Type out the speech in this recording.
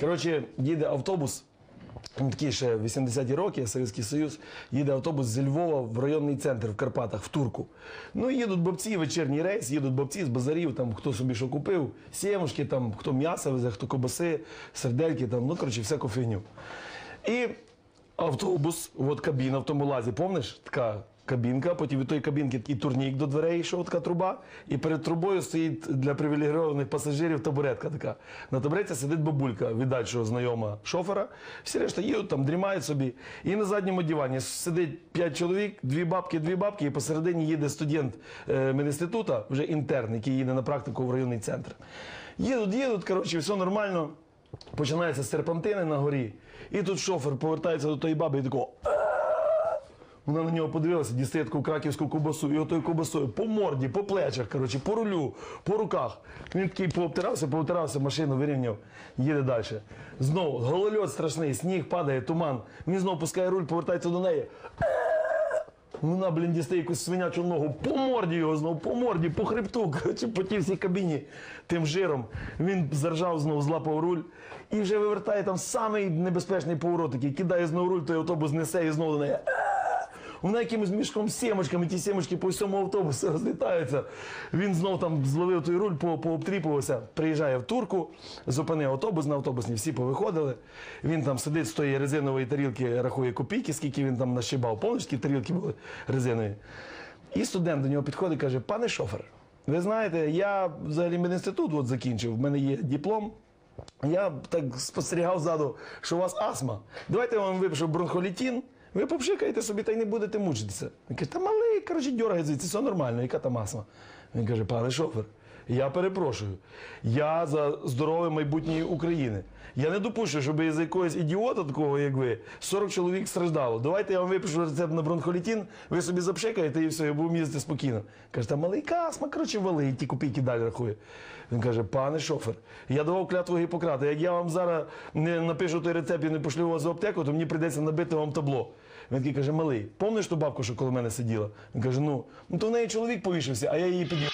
Коротше, їде автобус. Він такий ще 80-ті роки, Совєтський Союз, їде автобус зі Львова в районний центр в Карпатах, в Турку. Ну, їдуть бабці, вечірній рейс, їдуть бабці з базарів, там хто собі що купив, сімушки, там, хто м'ясо везе, хто кобаси, сердельки, там, ну, коротше, всяку фігню. І автобус, от кабіна в тому лазі, помниш? Така кабінка, потім від тої кабінки такий турнік до дверей йшов, така труба, і перед трубою стоїть для привілегійованих пасажирів табуретка така. На табуретці сидить бабулька, віддальшого знайома шофера. Всі решта їдуть, там дрімають собі. І на задньому дивані сидить п'ять чоловік, дві бабки, дві бабки, і посередині їде студент е, медінститута, вже інтерн, який їде на практику в районний центр. Їдуть, їдуть, коротше, все нормально. Починається серпантини на горі, і тут шофер повертається до тої баби і такого. Вона на нього подивилася, дістає таку краківську ковбасу, і отою ковбасою по морді, по плечах, коротше, по рулю, по руках. Він такий пообтирався, пообтирався, машину вирівняв, їде далі. Знову голольот страшний, сніг падає, туман. Він знову пускає руль, повертається до неї. Вона, блін, дістає якусь свинячу ногу, по морді його знову, по морді, по хребту, коротше, по тій всій кабіні тим жиром. Він заржав знову, злапав руль і вже вивертає там самий небезпечний поворот, який кидає знову руль, той автобус несе і знову до неї. Вона якимось мішком з сімочками, ті сімочки по всьому автобусу розлітаються. Він знов там зловив той руль, по- пообтріпувався, приїжджає в турку, зупинив автобус на автобусні, всі повиходили. Він там сидить з тої резинової тарілки, рахує копійки, скільки він там нащибав. Повністю тарілки були резинові. І студент до нього підходить і каже: пане шофер, ви знаєте, я взагалі медінститут от закінчив, в мене є диплом. Я так спостерігав ззаду, що у вас астма. Давайте я вам випишу бронхолітін, ви попшикаєте собі та й не будете мучитися. Він каже, та малий, коротше, дьоргає звідси, все нормально, яка там астма? Він каже, пане шофер, я перепрошую, я за здоров'я майбутньої України. Я не допущу, щоб із якогось ідіота, такого як ви, 40 чоловік страждало. Давайте я вам випишу рецепт на бронхолітін, ви собі запшикаєте і все, я буду їздити спокійно. Каже, та малий астма, коротше, вали, ті копійки далі рахує. Він каже, пане шофер, я давав клятву Гіппократа. Як я вам зараз не напишу той рецепт і не пошлю вас в аптеку, то мені прийдеться набити вам табло. Він каже, малий, помниш ту бабку, що коло мене сиділа? Він каже, ну, ну то в неї чоловік повішався, а я її підняв.